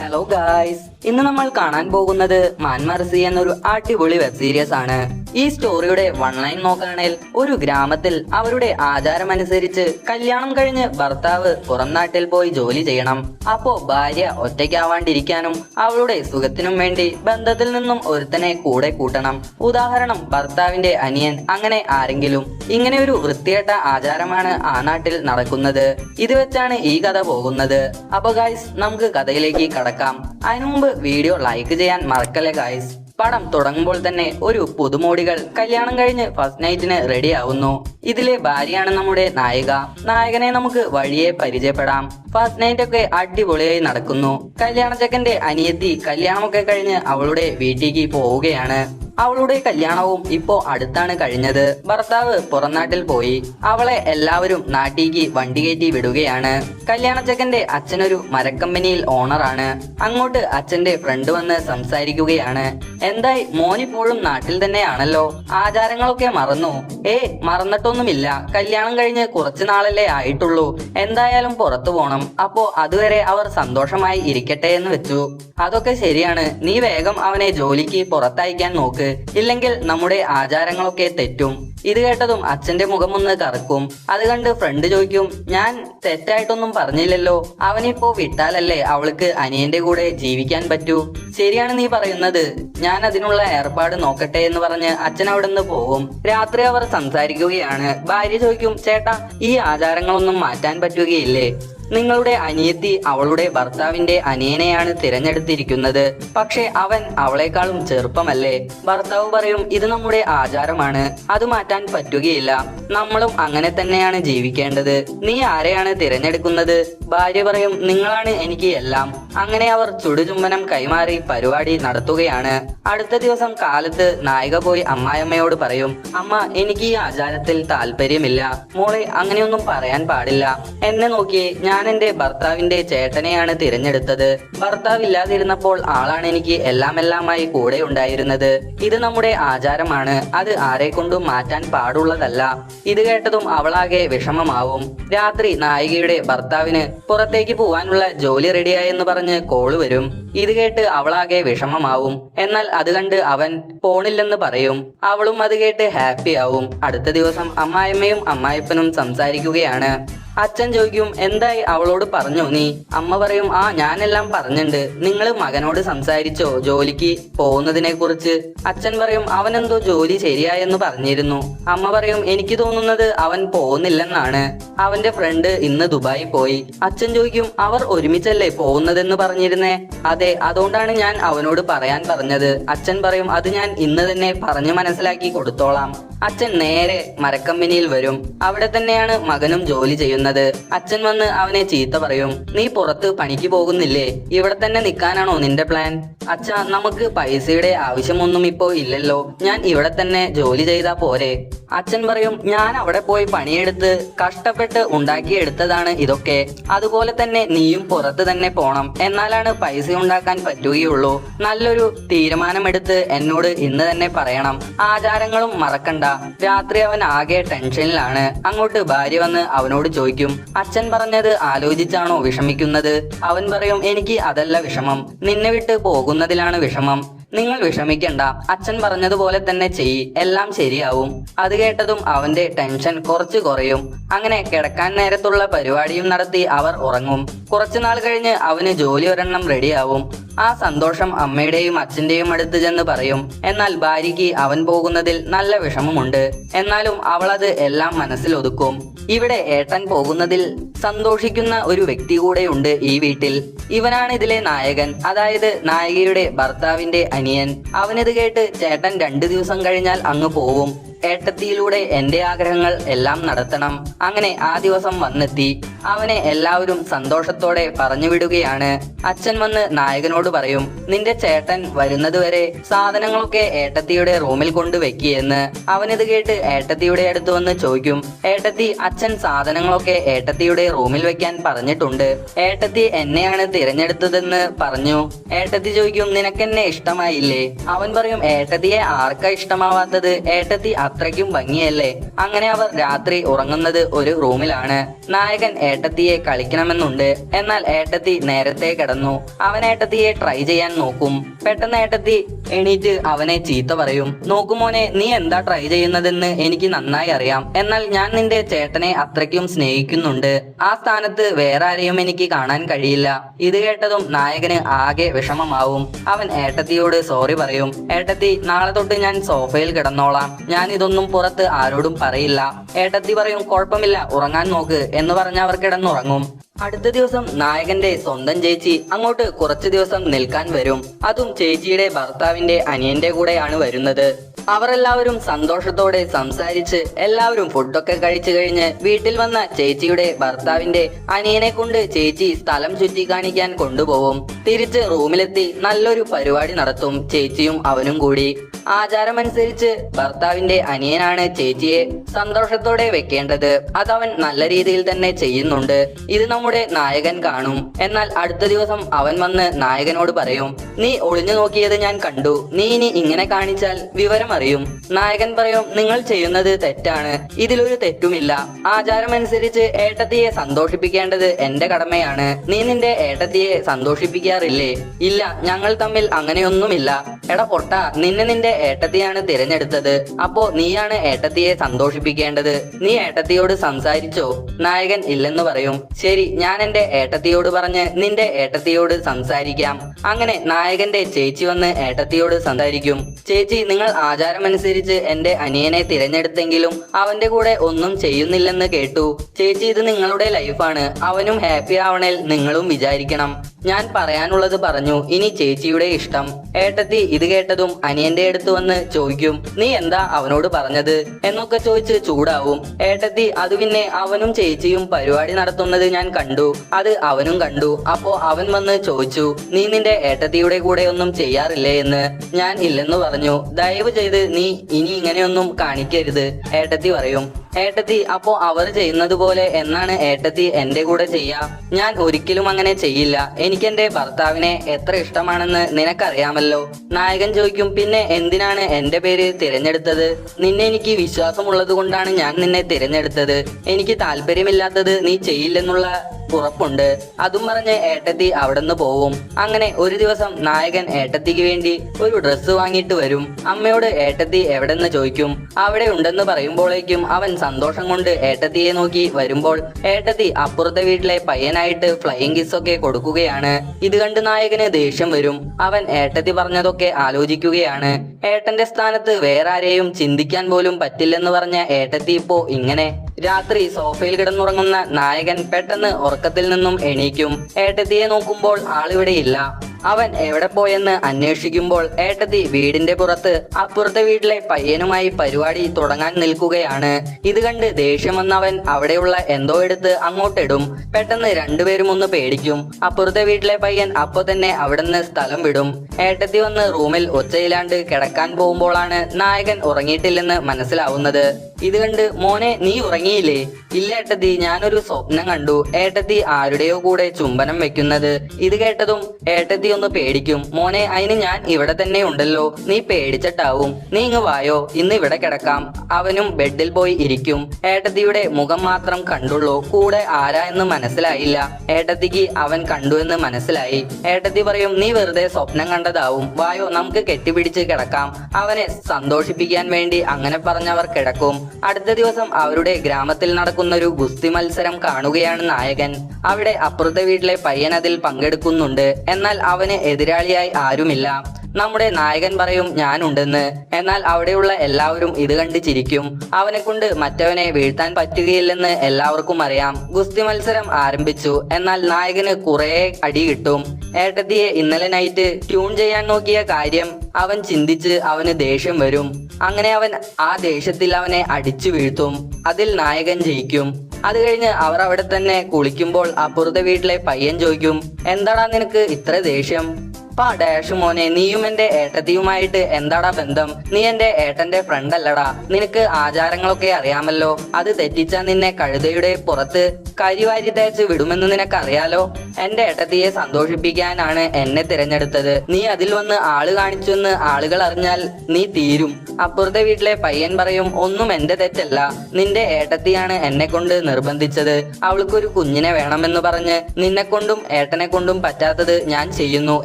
Hello guys ഇന്ന് നമ്മൾ കാണാൻ പോകുന്നത് മാൻമർസി എന്നൊരു അടിപൊളി വെബ് സീരീസ് ആണ്. ഈ സ്റ്റോറിയുടെ വൺ ലൈൻ നോക്കുകയാണെങ്കിൽ ഒരു ഗ്രാമത്തിൽ അവരുടെ ആചാരമനുസരിച്ച് കല്യാണം കഴിഞ്ഞ് ഭർത്താവ് പുറം നാട്ടിൽ പോയി ജോലി ചെയ്യണം. അപ്പോ ഭാര്യ ഒറ്റയ്ക്കാവാണ്ടിരിക്കാനും അവളുടെ സുഖത്തിനും വേണ്ടി ബന്ധത്തിൽ നിന്നും ഒരുത്തനെ കൂടെ കൂട്ടണം. ഉദാഹരണം ഭർത്താവിന്റെ അനിയൻ അങ്ങനെ ആരെങ്കിലും. ഇങ്ങനെ ഒരു വൃത്തികെട്ട ആചാരമാണ് ആ നാട്ടിൽ നടക്കുന്നത്. ഇത് വെച്ചാണ് ഈ കഥ പോകുന്നത്. അപ്പൊ ഗായ്സ് നമുക്ക് കഥയിലേക്ക് കടക്കാം. അതിനു മുമ്പ് വീഡിയോ ലൈക്ക് ചെയ്യാൻ മറക്കല്ലേ ഗായ്സ് പടം തുടങ്ങുമ്പോൾ തന്നെ ഒരു പുതുമോടികൾ കല്യാണം കഴിഞ്ഞ് ഫസ്റ്റ് നൈറ്റിന് റെഡി ആവുന്നു. ഇതിലെ ഭാര്യയാണ് നമ്മുടെ നായിക. നായകനെ നമുക്ക് വഴിയെ പരിചയപ്പെടാം. ഫസ്റ്റ് നൈറ്റ് ഒക്കെ അടിപൊളിയായി നടക്കുന്നു. കല്യാണ ചെക്കന്റെ അനിയത്തി കല്യാണമൊക്കെ കഴിഞ്ഞ് അവളുടെ വീട്ടിലേക്ക് പോവുകയാണ്. അവളുടെ കല്യാണവും ഇപ്പോ അടുത്താണ് കഴിഞ്ഞത്. ഭർത്താവ് പുറംനാട്ടിൽ പോയി. അവളെ എല്ലാവരും നാട്ടിലേക്ക് വണ്ടി കയറ്റി വിടുകയാണ്. കല്യാണച്ചക്കന്റെ അച്ഛനൊരു മരക്കമ്പനിയിൽ ഓണറാണ്. അങ്ങോട്ട് അച്ഛന്റെ ഫ്രണ്ട് വന്ന് സംസാരിക്കുകയാണ്. എന്തായി മോനിപ്പോഴും നാട്ടിൽ തന്നെയാണല്ലോ? ആചാരങ്ങളൊക്കെ മറന്നു. ഏ മറന്നിട്ടൊന്നുമില്ല. കല്യാണം കഴിഞ്ഞ് കുറച്ചു നാളല്ലേ ആയിട്ടുള്ളൂ. എന്തായാലും പുറത്തു പോണം. അപ്പോ അതുവരെ അവർ സന്തോഷമായി ഇരിക്കട്ടെ എന്ന് വെച്ചു. അതൊക്കെ ശരിയാണ്. നീ വേഗം അവനെ ജോലിക്ക് പുറത്തയക്കാൻ നോക്ക്. ഇല്ലെങ്കിൽ നമ്മുടെ ആചാരങ്ങളൊക്കെ തെറ്റും. ഇത് കേട്ടതും അച്ഛന്റെ മുഖമൊന്ന് കറക്കും. അത് കണ്ട് ഫ്രണ്ട് ചോദിക്കും ഞാൻ തെറ്റായിട്ടൊന്നും പറഞ്ഞില്ലല്ലോ. അവനിപ്പോ വിട്ടാലല്ലേ അവൾക്ക് അനിയന്റെ കൂടെ ജീവിക്കാൻ പറ്റൂ? ശരിയാണ് നീ പറയുന്നത്. ഞാൻ അതിനുള്ള ഏർപ്പാട് നോക്കട്ടെ എന്ന് പറഞ്ഞ് അച്ഛൻ അവിടെ നിന്ന് പോകും. രാത്രി അവർ സംസാരിക്കുകയാണ്. ഭാര്യ ചോദിക്കും ചേട്ടാ ഈ ആചാരങ്ങളൊന്നും മാറ്റാൻ പറ്റുകയില്ലേ? നിങ്ങളുടെ അനിയത്തി അവളുടെ ഭർത്താവിന്റെ അനിയനെയാണ് തിരഞ്ഞെടുത്തിരിക്കുന്നത്. പക്ഷെ അവൻ അവളെക്കാളും ചെറുപ്പമല്ലേ? ഭർത്താവ് പറയും ഇത് നമ്മുടെ ആചാരമാണ്. അത് മാറ്റാൻ പറ്റുകയില്ല. നമ്മളും അങ്ങനെ തന്നെയാണ് ജീവിക്കേണ്ടത്. നീ ആരെയാണ് തിരഞ്ഞെടുക്കുന്നത്? ഭാര്യ പറയും നിങ്ങളാണ് എനിക്ക് എല്ലാം. അങ്ങനെ അവർ ചുടുചുംബനം കൈമാറി പരിപാടി നടത്തുകയാണ്. അടുത്ത ദിവസം കാലത്ത് നായിക പോയി അമ്മായിയമ്മയോട് പറയും അമ്മ എനിക്ക് ഈ ആചാരത്തിൽ താല്പര്യമില്ല. മോളെ അങ്ങനെയൊന്നും പറയാൻ പാടില്ല. എന്നെ നോക്കിയേ ഞാൻ എന്റെ ഭർത്താവിന്റെ ചേട്ടനെയാണ് തിരഞ്ഞെടുത്തത്. ഭർത്താവ് ഇല്ലാതിരുന്നപ്പോൾ ആളാണ് എനിക്ക് എല്ലാം എല്ലാമായി കൂടെ ഉണ്ടായിരുന്നത്. ഇത് നമ്മുടെ ആചാരമാണ്. അത് ആരെ കൊണ്ടും മാറ്റാൻ പാടുള്ളതല്ല. ഇത് കേട്ടതും അവളാകെ വിഷമമാവും. രാത്രി നായികയുടെ ഭർത്താവിന് പുറത്തേക്ക് പോവാനുള്ള ജോലി റെഡിയായെന്ന് പറഞ്ഞ് കോൾ വരും. ഇത് കേട്ട് അവളാകെ വിഷമമാവും. എന്നാൽ അത് കണ്ട് അവൻ പോണില്ലെന്ന് പറയും. അവളും അത് കേട്ട് ഹാപ്പി ആവും. അടുത്ത ദിവസം അമ്മായിമ്മയും അമ്മായിപ്പനും സംസാരിക്കുകയാണ്. അച്ഛൻ ചോദിക്കും എന്തായി അവളോട് പറഞ്ഞു നീ? അമ്മ പറയും ആ ഞാനെല്ലാം പറഞ്ഞിട്ടുണ്ട് നിങ്ങൾ മകനോട് സംസാരിച്ചോ ജോലിക്ക് പോകുന്നതിനെ കുറിച്ച്? അച്ഛൻ പറയും അവനെന്തോ ജോലി ശരിയായെന്ന് പറഞ്ഞിരുന്നു. അമ്മ പറയും എനിക്ക് തോന്നുന്നത് അവൻ പോകുന്നില്ലെന്നാണ്. അവന്റെ ഫ്രണ്ട് ഇന്ന് ദുബായി പോയി. അച്ഛൻ ചോദിക്കും അവർ ഒരുമിച്ചല്ലേ പോകുന്നതെന്ന് പറഞ്ഞിരുന്നേ? അതെ അതുകൊണ്ടാണ് ഞാൻ അവനോട് പറയാൻ പറഞ്ഞത്. അച്ഛൻ പറയും അത് ഞാൻ ഇന്ന് തന്നെ പറഞ്ഞു മനസ്സിലാക്കി കൊടുത്തോളാം. അച്ഛൻ നേരെ മരക്കമ്പനിയിൽ വരും. അവിടെ തന്നെയാണ് മകനും ജോലി ചെയ്യുന്നത്. അച്ഛൻ വന്ന് അവനെ ചീത്ത പറയും. നീ പുറത്ത് പണിക്ക് പോകുന്നില്ലേ? ഇവിടെ തന്നെ നിൽക്കാനാണോ നിന്റെ പ്ലാൻ അച്ഛ നമുക്ക് പൈസയുടെ ആവശ്യമൊന്നും ഇപ്പോ ഇല്ലല്ലോ. ഞാൻ ഇവിടെ തന്നെ ജോലി ചെയ്താ പോരെ. അച്ഛൻ പറയും ഞാൻ അവിടെ പോയി പണിയെടുത്ത് കഷ്ടപ്പെട്ട് ഉണ്ടാക്കിയെടുത്തതാണ് ഇതൊക്കെ. അതുപോലെ തന്നെ നീയും പുറത്ത് തന്നെ പോണം. എന്നാലാണ് പൈസ ഉണ്ടാക്കാൻ പറ്റുകയുള്ളൂ. നല്ലൊരു തീരുമാനമെടുത്ത് എന്നോട് ഇന്ന് തന്നെ പറയണം. ആചാരങ്ങളും മറക്കണ്ട. രാത്രി അവൻ ആകെ ടെൻഷനിലാണ്. അങ്ങോട്ട് ഭാര്യ വന്ന് അവനോട് ചോദിക്കും അച്ഛൻ പറഞ്ഞത് ആലോചിച്ചാണോ വിഷമിക്കുന്നത്? അവൻ പറയും എനിക്ക് അതല്ല വിഷമം. നിന്നെ വിട്ട് പോകുന്നതിലാണ് വിഷമം. നിങ്ങൾ വിഷമിക്കണ്ട. അച്ഛൻ പറഞ്ഞതുപോലെ തന്നെ ചെയ്യ്. എല്ലാം ശരിയാവും. അത് കേട്ടതും അവന്റെ ടെൻഷൻ കുറച്ച് കുറയും. അങ്ങനെ കിടക്കാൻ നേരത്തുള്ള പരിപാടിയും നടത്തി അവർ ഉറങ്ങും. കുറച്ചുനാൾ കഴിഞ്ഞ് അവന് ജോലി ഒരെണ്ണം റെഡിയാവും. ആ സന്തോഷം അമ്മയുടെയും അച്ഛന്റെയും അടുത്ത് ചെന്ന് പറയും. എന്നാൽ ഭാര്യയ്ക്ക് അവൻ പോകുന്നതിൽ നല്ല വിഷമമുണ്ട്. എന്നാലും അവളത് എല്ലാം മനസ്സിൽ ഒതുക്കും. ഇവിടെ ഏട്ടൻ പോകുന്നതിൽ സന്തോഷിക്കുന്ന ഒരു വ്യക്തി കൂടെയുണ്ട് ഈ വീട്ടിൽ. ഇവനാണ് ഇതിലെ നായകൻ. അതായത് നായികയുടെ ഭർത്താവിന്റെ അനിയൻ. അവനിത് കേട്ട് ചേട്ടൻ രണ്ടു ദിവസം കഴിഞ്ഞാൽ അങ്ങ് പോവും. ഏട്ടത്തിയിലൂടെ എന്റെ ആഗ്രഹങ്ങൾ എല്ലാം നടത്തണം. അങ്ങനെ ആ ദിവസം വന്നെത്തി. അവനെ എല്ലാവരും സന്തോഷത്തോടെ പറഞ്ഞു വിടുകയാണ്. അച്ഛൻ വന്ന് നായകനോട് പറയും നിന്റെ ചേട്ടൻ വരുന്നതുവരെ സാധനങ്ങളൊക്കെ ഏട്ടത്തിയുടെ റൂമിൽ കൊണ്ട് വെക്കിയെന്ന് അവനിത് കേട്ട് ഏട്ടത്തിയുടെ അടുത്ത് വന്ന് ചോദിക്കും ഏട്ടത്തി അച്ഛൻ സാധനങ്ങളൊക്കെ ഏട്ടത്തിയുടെ റൂമിൽ വെക്കാൻ പറഞ്ഞിട്ടുണ്ട്. ഏട്ടത്തി എന്നെയാണ് തിരഞ്ഞെടുത്തതെന്ന് പറഞ്ഞു. ഏട്ടത്തി ചോദിക്കും നിനക്കെന്നെ ഇഷ്ടമായില്ലേ? അവൻ പറയും ഏട്ടത്തിയെ ആർക്കാ ഇഷ്ടമാവാത്തത്? ഏട്ടത്തി അത്രയ്ക്കും ഭംഗിയല്ലേ? അങ്ങനെ അവർ രാത്രി ഉറങ്ങുന്നത് ഒരു റൂമിലാണ്. നായകൻ ഏട്ടത്തിയെ കളിക്കണമെന്നുണ്ട്. എന്നാൽ ഏട്ടത്തി നേരത്തെ കിടന്നു. അവൻ ഏട്ടത്തിയെ ട്രൈ ചെയ്യാൻ നോക്കും. പെട്ടെന്ന് ഏട്ടത്തി എണീറ്റ് അവനെ ചീത്ത പറയും. നോക്കുമോനെ നീ എന്താ ട്രൈ ചെയ്യുന്നതെന്ന് എനിക്ക് നന്നായി അറിയാം. എന്നാൽ ഞാൻ നിന്റെ ചേട്ടനെ അത്രയ്ക്കും സ്നേഹിക്കുന്നുണ്ട്. ആ സ്ഥാനത്ത് വേറെ ആരെയും എനിക്ക് കാണാൻ കഴിയില്ല. ഇത് കേട്ടതും നായകന് ആകെ വിഷമമാവും. അവൻ ഏട്ടത്തിയോട് സോറി പറയും. ഏട്ടത്തി നാളെ തൊട്ട് ഞാൻ സോഫയിൽ കിടന്നോളാം. ഞാൻ ഇതൊന്നും പുറത്ത് ആരോടും പറയില്ല. ഏട്ടത്തി പറയും കുഴപ്പമില്ല ഉറങ്ങാൻ നോക്ക് എന്ന് പറഞ്ഞ് അവർ കിടന്നുറങ്ങും. അടുത്ത ദിവസം നായകന്റെ സ്വന്തം ചേച്ചി അങ്ങോട്ട് കുറച്ചു ദിവസം നിൽക്കാൻ വരും. അതും ചേച്ചിയുടെ ഭർത്താവിന്റെ അനിയന്റെ കൂടെയാണ് വരുന്നത്. അവരെല്ലാവരും സന്തോഷത്തോടെ സംസാരിച്ച് എല്ലാവരും ഫുഡൊക്കെ കഴിച്ചു കഴിഞ്ഞ് വീട്ടിൽ വന്ന ചേച്ചിയുടെ ഭർത്താവിന്റെ അനിയനെ കൊണ്ട് ചേച്ചി സ്ഥലം ചുറ്റി കാണിക്കാൻ കൊണ്ടുപോകും തിരിച്ച് റൂമിലെത്തി നല്ലൊരു പരിപാടി നടത്തും ചേച്ചിയും അവനും കൂടി. ആചാരമനുസരിച്ച് ഭർത്താവിന്റെ അനിയനാണ് ചേച്ചിയെ സന്തോഷത്തോടെ വെക്കേണ്ടത്. അതവൻ നല്ല രീതിയിൽ തന്നെ ചെയ്യുന്നുണ്ട്. ഇത് നമ്മുടെ നായകൻ കാണും. എന്നാൽ അടുത്ത ദിവസം അവൻ വന്ന് നായകനോട് പറയും നീ ഒളിഞ്ഞു നോക്കിയത് ഞാൻ കണ്ടു. നീ ഇനി ഇങ്ങനെ കാണിച്ചാൽ വിവരം അറിയും നായകൻ പറയും നിങ്ങൾ ചെയ്യുന്നത് തെറ്റാണ്. ഇതിലൊരു തെറ്റുമില്ല. ആചാരമനുസരിച്ച് ഏട്ടത്തിയെ സന്തോഷിപ്പിക്കേണ്ടത് എന്റെ കടമയാണ്. നീ നിന്റെ ഏട്ടത്തിയെ സന്തോഷിപ്പിക്കാറില്ലേ? ഇല്ല ഞങ്ങൾ തമ്മിൽ അങ്ങനെയൊന്നുമില്ല. എടാ പൊട്ട നിന്നെ നിന്റെ ഏട്ടത്തിയാണ് തിരഞ്ഞെടുത്തത്. അപ്പോ നീയാണ് ഏട്ടത്തിയെ സന്തോഷിപ്പിക്കേണ്ടത്. നീ ഏട്ടത്തിയോട് സംസാരിച്ചോ? നായകൻ ഇല്ലെന്ന് പറയും. ശരി ഞാൻ എന്റെ ഏട്ടത്തിയോട് പറഞ്ഞ് നിന്റെ ഏട്ടത്തിയോട് സംസാരിക്കാം. അങ്ങനെ നായകന്റെ ചേച്ചി വന്ന് ഏട്ടത്തിയോട് സംസാരിക്കും. ചേച്ചി നിങ്ങൾ ആചാരമനുസരിച്ച് എന്റെ അനിയനെ തിരഞ്ഞെടുത്തെങ്കിലും അവന്റെ കൂടെ ഒന്നും ചെയ്യുന്നില്ലെന്ന് കേട്ടു. ചേച്ചി ഇത് നിങ്ങളുടെ ലൈഫാണ് അവനും ഹാപ്പി ആവണേൽ നിങ്ങളും വിചാരിക്കണം. ഞാൻ പറയാനുള്ളത് പറഞ്ഞു. ഇനി ചേച്ചിയുടെ ഇഷ്ടം. ഏട്ടത്തി ഇത് കേട്ടതും അനിയന്റെ അടുത്ത് വന്ന് ചോദിക്കും നീ എന്താ അവനോട് പറഞ്ഞത്? എന്നൊക്കെ ചോദിച്ച് ചൂടാവും. ഏട്ടത്തി അത് പിന്നെ അവനും ചേച്ചിയും പരിപാടി നടത്തുന്നത് ഞാൻ കണ്ടു. അത് അവനും കണ്ടു. അപ്പോ അവൻ വന്ന് ചോദിച്ചു നീ നിന്റെ ഏട്ടത്തിയുടെ കൂടെ ഒന്നും ചെയ്യാറില്ലേ എന്ന്? ഞാൻ ഇല്ലെന്ന് പറഞ്ഞു. ദയവ് ചെയ്ത് നീ ഇനി ഇങ്ങനെയൊന്നും കാണിക്കരുത് ഏട്ടത്തി പറയും. ഏട്ടത്തി അപ്പോ അവർ ചെയ്യുന്നത് പോലെ എന്നാണ് ഏട്ടത്തി എന്റെ കൂടെ ചെയ്യാ? ഞാൻ ഒരിക്കലും അങ്ങനെ ചെയ്യില്ല. എനിക്ക് എന്റെ ഭർത്താവിനെ എത്ര ഇഷ്ടമാണെന്ന് നിനക്കറിയാമല്ലോ? നായകൻ ചോദിക്കും പിന്നെ എന്തിനാണ് എന്റെ പേര് തിരഞ്ഞെടുത്തത്? നിന്നെ എനിക്ക് വിശ്വാസമുള്ളത് കൊണ്ടാണ് ഞാൻ നിന്നെ തിരഞ്ഞെടുത്തത്. എനിക്ക് താല്പര്യമില്ലാത്തത് നീ ചെയ്യില്ലെന്നുള്ള ഉറപ്പുണ്ട്. അതും പറഞ്ഞ് ഏട്ടത്തി അവിടുന്ന് പോവും. അങ്ങനെ ഒരു ദിവസം നായകൻ ഏട്ടത്തിക്ക് വേണ്ടി ഒരു ഡ്രസ്സ് വാങ്ങിയിട്ട് വരും. അമ്മയോട് ഏട്ടത്തി എവിടെന്ന് ചോദിക്കും. അവിടെ ഉണ്ടെന്ന് പറയുമ്പോഴേക്കും അവൻ സന്തോഷം കൊണ്ട് ഏട്ടത്തിയെ നോക്കി വരുമ്പോൾ ഏട്ടത്തി അപ്പുറത്തെ വീട്ടിലെ പയ്യനായിട്ട് ഫ്ലൈയിങ് കിസ് ഒക്കെ കൊടുക്കുകയാണ്. ഇത് കണ്ട് നായകന് ദേഷ്യം വരും. അവൻ ഏട്ടത്തി പറഞ്ഞതൊക്കെ ആലോചിക്കുകയാണ്. ഏട്ടന്റെ സ്ഥാനത്ത് വേറെ ആരെയും ചിന്തിക്കാൻ പോലും പറ്റില്ലെന്ന് പറഞ്ഞ ഏട്ടത്തി ഇപ്പോ ഇങ്ങനെ രാത്രി സോഫയിൽ കിടന്നുറങ്ങുന്ന നായകൻ പെട്ടെന്ന് ഉറക്കത്തിൽ നിന്നും എണീക്കും. ഏട്ടത്തിയെ നോക്കുമ്പോൾ ആളിവിടെ ഇല്ല. അവൻ എവിടെ പോയെന്ന് അന്വേഷിക്കുമ്പോൾ ഏട്ടത്തി വീടിന്റെ പുറത്ത് അപ്പുറത്തെ വീട്ടിലെ പയ്യനുമായി പരിപാടി തുടങ്ങാൻ നിൽക്കുകയാണ്. ഇത് കണ്ട് ദേഷ്യം വന്നവൻ അവിടെയുള്ള എന്തോ എടുത്ത് അങ്ങോട്ടിടും. പെട്ടെന്ന് രണ്ടുപേരും ഒന്ന് പേടിക്കും. അപ്പുറത്തെ വീട്ടിലെ പയ്യൻ അപ്പൊ തന്നെ അവിടുന്ന് സ്ഥലം വിടും. ഏട്ടത്തി വന്ന് റൂമിൽ ഒച്ചയിലാണ്ട് കിടക്കാൻ പോകുമ്പോഴാണ് നായകൻ ഉറങ്ങിയിട്ടില്ലെന്ന് മനസ്സിലാവുന്നത്. ഇത് കണ്ട് മോനെ നീ ഉറങ്ങിയില്ലേ? ഇല്ല ഏട്ടത്തി ഞാനൊരു സ്വപ്നം കണ്ടു. ഏട്ടത്തി ആരുടെയോ കൂടെ ചുംബനം വെക്കുന്നത്? ഇത് കേട്ടതും ഏട്ടത്തി ഒന്ന് പേടിക്കും. മോനെ അതിന് ഞാൻ ഇവിടെ തന്നെ ഉണ്ടല്ലോ. നീ പേടിച്ചിട്ടാവും. നീ ഇങ്ങ് വായോ? ഇന്ന് ഇവിടെ കിടക്കാം. അവനും ബെഡിൽ പോയി ഇരിക്കും. ഏട്ടത്തിയുടെ മുഖം മാത്രം കണ്ടുള്ളൂ. കൂടെ ആരാ എന്ന് മനസ്സിലായില്ല. ഏട്ടത്തിക്ക് അവൻ കണ്ടു എന്ന് മനസ്സിലായി. ഏട്ടത്തി പറയും നീ വെറുതെ സ്വപ്നം കണ്ടതാവും. വായോ നമുക്ക് കെട്ടിപ്പിടിച്ച് കിടക്കാം. അവനെ സന്തോഷിപ്പിക്കാൻ വേണ്ടി അങ്ങനെ പറഞ്ഞവർ കിടക്കും. അടുത്ത ദിവസം അവരുടെ ഗ്രാമത്തിൽ നടക്കുന്ന ഒരു ഗുസ്തി മത്സരം കാണുകയാണ് നായകൻ. അവിടെ അപ്പുറത്തെ വീട്ടിലെ പയ്യൻ അതിൽ പങ്കെടുക്കുന്നുണ്ട്. എന്നാൽ അവന് എതിരാളിയായി ആരുമില്ല. നമ്മുടെ നായകൻ പറയും ഞാനുണ്ടെന്ന്. എന്നാൽ അവിടെയുള്ള എല്ലാവരും ഇത് കണ്ട് ചിരിക്കും. അവനെ കൊണ്ട് മറ്റവനെ വീഴ്ത്താൻ പറ്റുകയില്ലെന്ന് എല്ലാവർക്കും അറിയാം. ഗുസ്തി മത്സരം ആരംഭിച്ചു. എന്നാൽ നായകന് കുറേ അടി കിട്ടും. ഏട്ടത്തിയെ ഇന്നലെ നൈറ്റ് ട്യൂൺ ചെയ്യാൻ നോക്കിയ കാര്യം അവൻ ചിന്തിച്ച് അവന് ദേഷ്യം വരും. അങ്ങനെ അവൻ ആ ദേഷ്യത്തിൽ അവനെ അടിച്ചു വീഴ്ത്തും. അതിൽ നായകൻ ജയിക്കും. അത് കഴിഞ്ഞ് അവർ അവിടെ തന്നെ കുളിക്കുമ്പോൾ അപ്പുറത്തെ വീട്ടിലെ പയ്യൻ ചോദിക്കും എന്താടാ നിനക്ക് ഇത്ര ദേഷ്യം? പാ ഡാഷ് മോനെ നീയും എന്റെ ഏട്ടത്തിയുമായിട്ട് എന്താടാ ബന്ധം? നീ എന്റെ ഏട്ടന്റെ ഫ്രണ്ട് അല്ലടാ. നിനക്ക് ആചാരങ്ങളൊക്കെ അറിയാമല്ലോ. അത് തെറ്റിച്ച നിന്നെ കഴുതയുടെ പുറത്ത് കരിവാരി തേച്ച് വിടുമെന്ന് നിനക്കറിയാലോ? എന്റെ ഏട്ടത്തിയെ സന്തോഷിപ്പിക്കാനാണ് എന്നെ തിരഞ്ഞെടുത്തത്. നീ അതിൽ വന്ന് ആൾ കാണിച്ചെന്ന് ആളുകൾ അറിഞ്ഞാൽ നീ തീരും. അപ്പുറത്തെ വീട്ടിലെ പയ്യൻ പറയും ഒന്നും എന്റെ തെറ്റല്ല. നിന്റെ ഏട്ടത്തിയാണ് എന്നെ കൊണ്ട് നിർബന്ധിച്ചത്. അവൾക്കൊരു കുഞ്ഞിനെ വേണമെന്ന് പറഞ്ഞ് നിന്നെ കൊണ്ടും ഏട്ടനെ കൊണ്ടും പറ്റാത്തത് ഞാൻ ചെയ്യുന്നു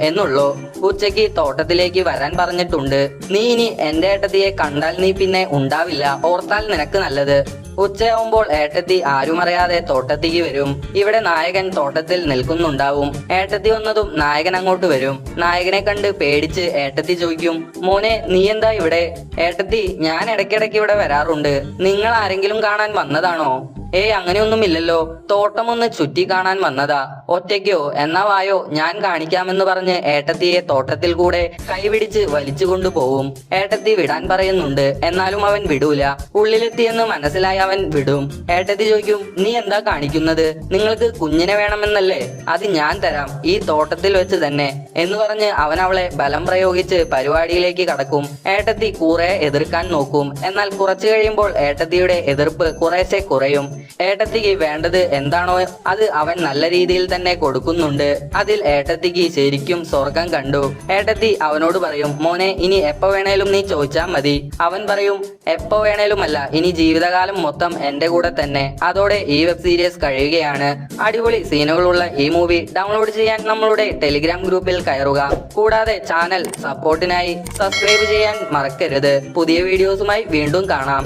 എന്നുള്ളൂ ഉച്ചയ്ക്ക് തോട്ടത്തിലേക്ക് വരാൻ പറഞ്ഞിട്ടുണ്ട്. നീ ഇനി എന്റെ ഏട്ടത്തിയെ കണ്ടാൽ നീ പിന്നെ ഉണ്ടാവില്ല. ഓർത്താൽ നിനക്ക് നല്ലത്. ഉച്ചയാവുമ്പോൾ ഏട്ടത്തി ആരുമറിയാതെ തോട്ടത്തിക്ക് വരും. ഇവിടെ നായകൻ തോട്ടത്തിൽ നിൽക്കുന്നുണ്ടാവും. ഏട്ടത്തി വന്നതും നായകൻ അങ്ങോട്ട് വരും. നായകനെ കണ്ട് പേടിച്ച് ഏട്ടത്തി ചോദിക്കും മോനെ നീ എന്താ ഇവിടെ? ഏട്ടത്തി ഞാൻ ഇടയ്ക്കിടയ്ക്ക് ഇവിടെ വരാറുണ്ട്. നിങ്ങൾ ആരെങ്കിലും കാണാൻ വന്നതാണോ? ഏയ് അങ്ങനെയൊന്നുമില്ലല്ലോ. തോട്ടമൊന്ന് ചുറ്റി കാണാൻ വന്നതാ. ഒറ്റയ്ക്കോ? എന്നാ വായോ? ഞാൻ കാണിക്കാമെന്ന് പറഞ്ഞ് ഏട്ടത്തിയെ തോട്ടത്തിൽ കൂടെ കൈപിടിച്ച് വലിച്ചു കൊണ്ടുപോകും. ഏട്ടത്തി വിടാൻ പറയുന്നുണ്ട്. എന്നാലും അവൻ വിടൂല. ഉള്ളിലെത്തിയെന്ന് മനസ്സിലായി അവൻ വിടും. ഏട്ടത്തി ചോദിക്കും നീ എന്താ കാണിക്കുന്നത്? നിങ്ങൾക്ക് കുഞ്ഞിനെ വേണമെന്നല്ലേ? അത് ഞാൻ തരാം. ഈ തോട്ടത്തിൽ വെച്ച് തന്നെ. എന്ന് പറഞ്ഞ് അവൻ അവളെ ബലം പ്രയോഗിച്ച് പരിപാടിയിലേക്ക് കടക്കും. ഏട്ടത്തി കുറെ എതിർക്കാൻ നോക്കും. എന്നാൽ കുറച്ചു കഴിയുമ്പോൾ ഏട്ടത്തിയുടെ എതിർപ്പ് കുറേശ്ശെ കുറയും. ഏട്ടത്തിക്ക് വേണ്ടത് എന്താണോ അത് അവൻ നല്ല രീതിയിൽ തന്നെ കൊടുക്കുന്നുണ്ട്. അതിൽ ഏട്ടത്തിക്ക് ശരിക്കും സ്വർഗം കണ്ടു. ഏട്ടത്തി അവനോട് പറയും മോനെ ഇനി എപ്പോ വേണേലും നീ ചോദിച്ചാ മതി. അവൻ പറയും എപ്പോ വേണേലുമല്ല ഇനി ജീവിതകാലം മൊത്തം എന്റെ കൂടെ തന്നെ. അതോടെ ഈ വെബ് സീരീസ് കഴിയുകയാണ്. അടിപൊളി സീനുകളുള്ള ഈ മൂവി ഡൗൺലോഡ് ചെയ്യാൻ നമ്മളുടെ ടെലിഗ്രാം ഗ്രൂപ്പിൽ കയറുക. കൂടാതെ ചാനൽ സപ്പോർട്ടിനായി സബ്സ്ക്രൈബ് ചെയ്യാൻ മറക്കരുത്. പുതിയ വീഡിയോസുമായി വീണ്ടും കാണാം.